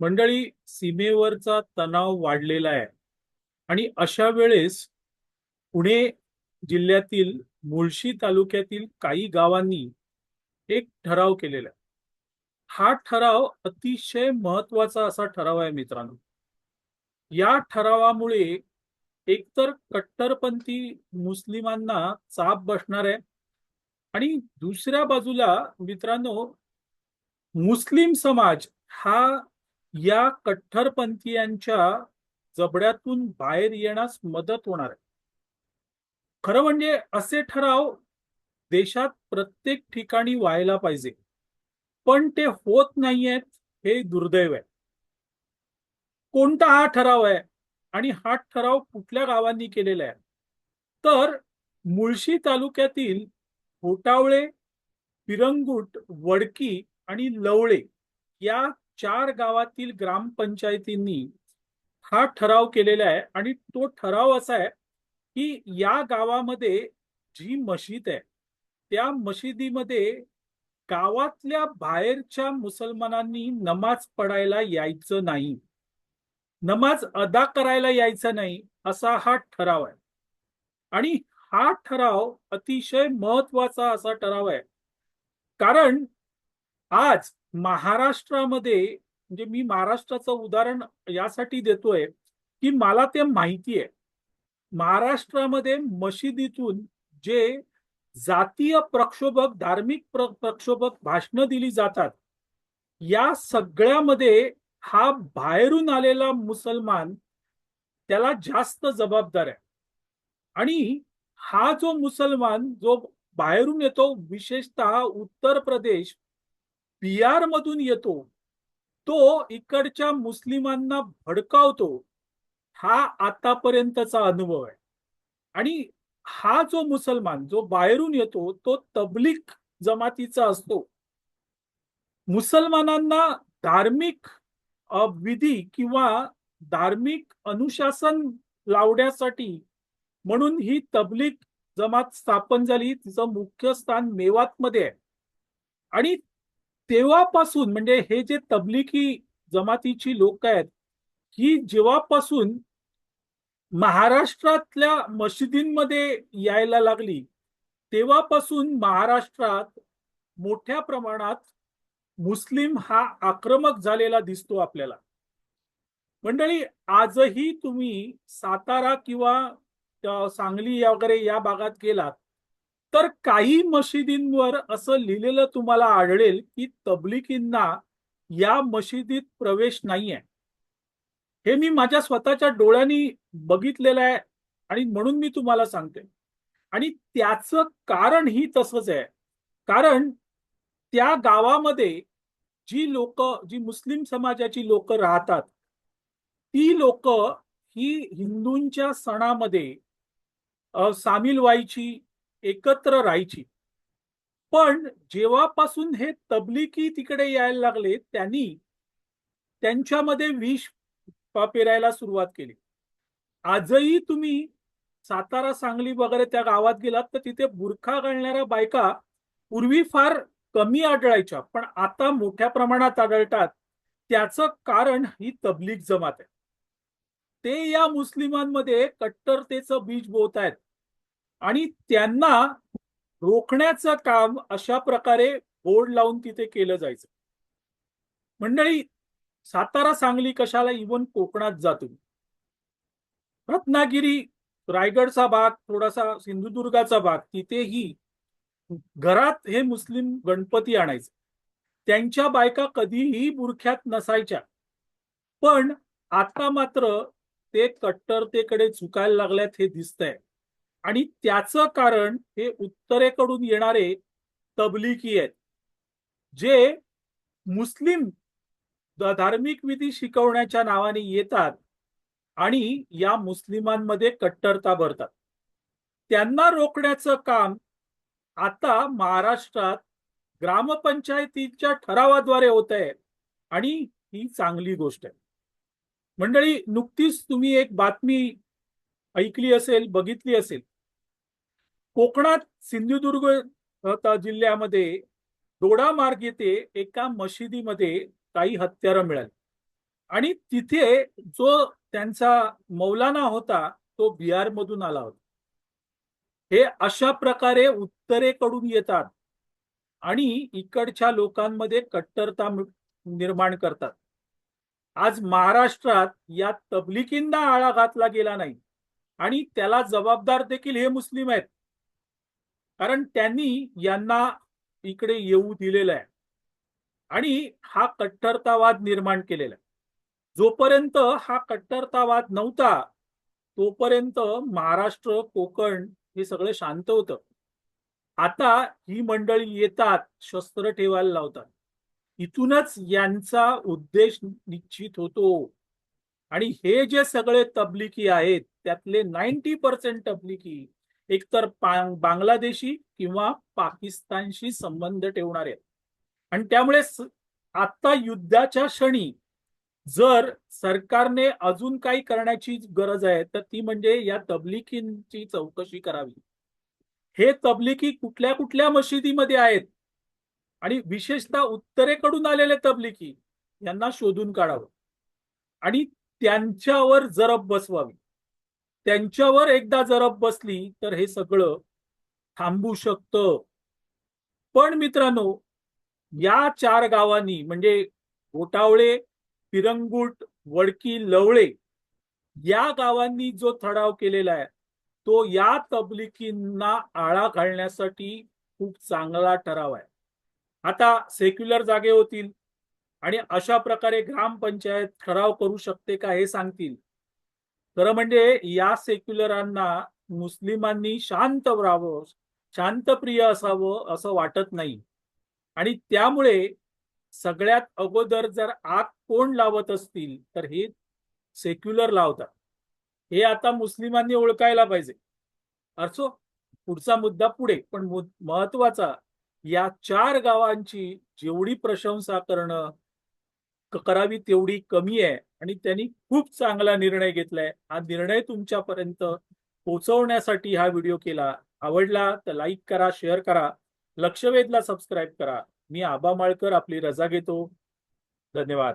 मंडळी सीमेवरचा तणाव वाढलेला आहे. आणि अशा वेळेस पुणे जिल्ह्यातील मुळशी तालुक्यातील काही गावांनी एक ठराव केलेला आहे. हा ठराव अतिशय महत्त्वाचा असा ठराव आहे मित्रांनो. या ठरावामुळे एकतर कट्टरपंथी मुस्लिमांना चाप बसणार आहे आणि दुसऱ्या बाजूला मित्रांनो मुस्लिम समाज हा या कट्टरपंथीयांच्या जबड्यातून बाहेर येण्यास मदत होणार आहे. खरं म्हणजे असे ठराव देशात प्रत्येक ठिकाणी व्हायला पाहिजे. पण ते होत नाहीयेत हे दुर्दैव आहे. कोणता हा ठराव आहे आणि हा ठराव कुठल्या गावांनी केलेला आहे? तर मुळशी तालुक्यातील होटावळे पिरंगुट वडकी आणि लवळे या चार गावातील ग्रामपंचायतींनी हा ठराव केलेला आहे आणि तो ठराव असा आहे की या गावामध्ये जी मशीद आहे त्या मशिदीमध्ये गावातल्या बाहेरच्या मुसलमानांनी नमाज पडायला यायचं नाही नमाज अदा करायला यायचं नाही असा हा ठराव आहे. आणि हा ठराव अतिशय महत्त्वाचा असा ठराव आहे. कारण आज महाराष्ट्रामध्ये म्हणजे मी महाराष्ट्राचं उदाहरण यासाठी देतोय की मला ते माहिती आहे महाराष्ट्रामध्ये मशिदीतून जे जातीय प्रक्षोभक धार्मिक प्र प्रक्षोभक भाषणं दिली जातात या सगळ्यामध्ये हा बाहेरून आलेला मुसलमान त्याला जास्त जबाबदार आहे. आणि हा जो मुसलमान जो बाहेरून येतो विशेषतः उत्तर प्रदेश बिहार मधून येतो. तो इकडच्या मुस्लिमांना भडकावतो. हा आतापर्यंतचा अनुभव आहे. आणि हा जो मुसलमान जो बाहेरून येतो तो तबलीक जमातीचा असतो. मुसलमानांना धार्मिक विधी किंवा धार्मिक अनुशासन लावण्यासाठी म्हणून ही तबलीक जमात स्थापन झाली. तिचं मुख्य स्थान मेवात मध्ये आहे. आणि तेव्हापासून म्हणजे हे जे तबलिकी जमातीची लोक आहेत ही जेव्हापासून महाराष्ट्रातल्या मशिदींमध्ये यायला लागली तेव्हापासून महाराष्ट्रात मोठ्या प्रमाणात मुस्लिम हा आक्रमक झालेला दिसतो आपल्याला. मंडळी आजही तुम्ही सातारा किंवा सांगली वगैरे या भागात गेलात तर काही मशिदींवर असं लिहिलेलं तुम्हाला आढळेल की तबलिकींना या मशिदीत प्रवेश नाही आहे हे मी माझ्या स्वतःच्या डोळ्यांनी बघितलेलं आहे आणि म्हणून मी तुम्हाला सांगते. आणि त्याचं कारण ही तसंच आहे. कारण त्या गावामध्ये जी लोक जी मुस्लिम समाजाची लोक राहतात ती लोक ही हिंदूंच्या सणामध्ये सामील व्हायची एकत्र राहायची. पण जेव्हापासून हे तबलिकी तिकडे यायला लागले त्यांनी त्यांच्यामध्ये विष पेरायला सुरुवात केली. आजही तुम्ही सातारा सांगली वगैरे त्या गावात गेलात तर तिथे बुरखा घालणाऱ्या बायका पूर्वी फार कमी आढळायच्या पण आता मोठ्या प्रमाणात आढळतात. त्याचं कारण ही तबलीग जमात आहे. ते या मुस्लिमांमध्ये कट्टरतेचं बीज बोत आहेत आणि त्यांना रोखण्याचं काम अशा प्रकारे बोर्ड लावून तिथे केलं जायचं. मंडळी सातारा सांगली कशाला इवन कोकणात जातो रत्नागिरी रायगडचा भाग थोडासा सिंधुदुर्गाचा भाग तिथेही घरात हे मुस्लिम गणपती आणायचे. त्यांच्या बायका कधीही बुरख्यात नसायच्या. पण आता मात्र ते कट्टरतेकडे झुकायला लागल्यात हे दिसतंय. आणि त्याचं कारण हे उत्तरेकडून येणारे तबलिकी आहेत जे मुस्लिम धार्मिक विधी शिकवण्याच्या नावाने येतात आणि या मुस्लिमांमध्ये कट्टरता भरतात. त्यांना रोखण्याचं काम आता महाराष्ट्रात ग्रामपंचायतीच्या ठरावाद्वारे होत आहे आणि ही चांगली गोष्ट आहे. मंडळी नुकतीच तुम्ही एक बातमी ऐकली असेल बघितली असेल कोकणात सिंधुदुर्ग जिल्ह्यामध्ये दोडामार्ग येथे एका मशिदीमध्ये काही हत्यारं मिळाली. आणि तिथे जो त्यांचा मौलाना होता तो बिहार मधून आला होता. हे अशा प्रकारे उत्तरेकडून येतात आणि इकडच्या लोकांमध्ये कट्टरता निर्माण करतात. आज महाराष्ट्रात या तबलिकींना आळा घातला गेला नाही आणि त्याला जबाबदार देखील हे मुस्लिम आहेत. कारण त्यांनी यांना इकडे येऊ दिलेलं आहे. आणि हा कट्टरतावाद निर्माण केलेला आहे. जोपर्यंत हा कट्टरतावाद नव्हता तोपर्यंत महाराष्ट्र कोकण हे सगळं शांत होतं. आता ही मंडळी येतात शस्त्र ठेवायला लावतात. इथूनच यांचा उद्देश निश्चित होतो. आणि हे जे सगळे तबलिकी आहेत त्यातले नाईन्टी पर्सेंट तबलिकी एकतर बांगलादेशी किंवा पाकिस्तानशी संबंध ठेवणारे आहेत. आणि त्यामुळे आता युद्धाच्या क्षणी जर सरकारने अजून काही करण्याची गरज आहे तर ती म्हणजे या तबलिकींची चौकशी करावी. हे तबलिकी कुठल्या कुठल्या मशिदीमध्ये आहेत? आणि विशेषतः उत्तरेकडून आलेले तबलिकी यांना शोधून काढावं. आणि त्यांच्यावर जरब बसवावी. त्यांच्यावर एकदा जरब बसली तर हे सगळं थांबू शकतं. पण मित्रांनो या चार गावांनी म्हणजे गोटावळे पिरंगुट वडकी लवळे या गावांनी जो ठराव केलेला आहे तो या तबलिकींना आळा घालण्यासाठी खूप चांगला ठराव आहे. आता सेक्युलर जागे होतील आणि अशा प्रकारे ग्रामपंचायत ठराव करू शकते का हे सांगतील. खरं म्हणजे या सेक्युलरांना मुस्लिमांनी शांत राहावं शांतप्रिय असावं असं वाटत नाही. आणि त्यामुळे सगळ्यात अगोदर जर आग कोण लावत असतील तर हे सेक्युलर लावतात हे आता मुस्लिमांनी ओळखायला पाहिजे. असो पुढचा मुद्दा पुढे पण महत्त्वाचा या चार गावांची जेवढी प्रशंसा करणं करावी तेवढी कमी आहे. आणि त्यांनी खूप चांगला निर्णय घेतलाय. हा निर्णय तुमच्यापर्यंत पोहोचवण्यासाठी हा व्हिडिओ केला. आवडला तर लाईक करा शेअर करा. लक्षवेधला सबस्क्राईब करा. मी आबा माळकर आपली रजा घेतो. धन्यवाद.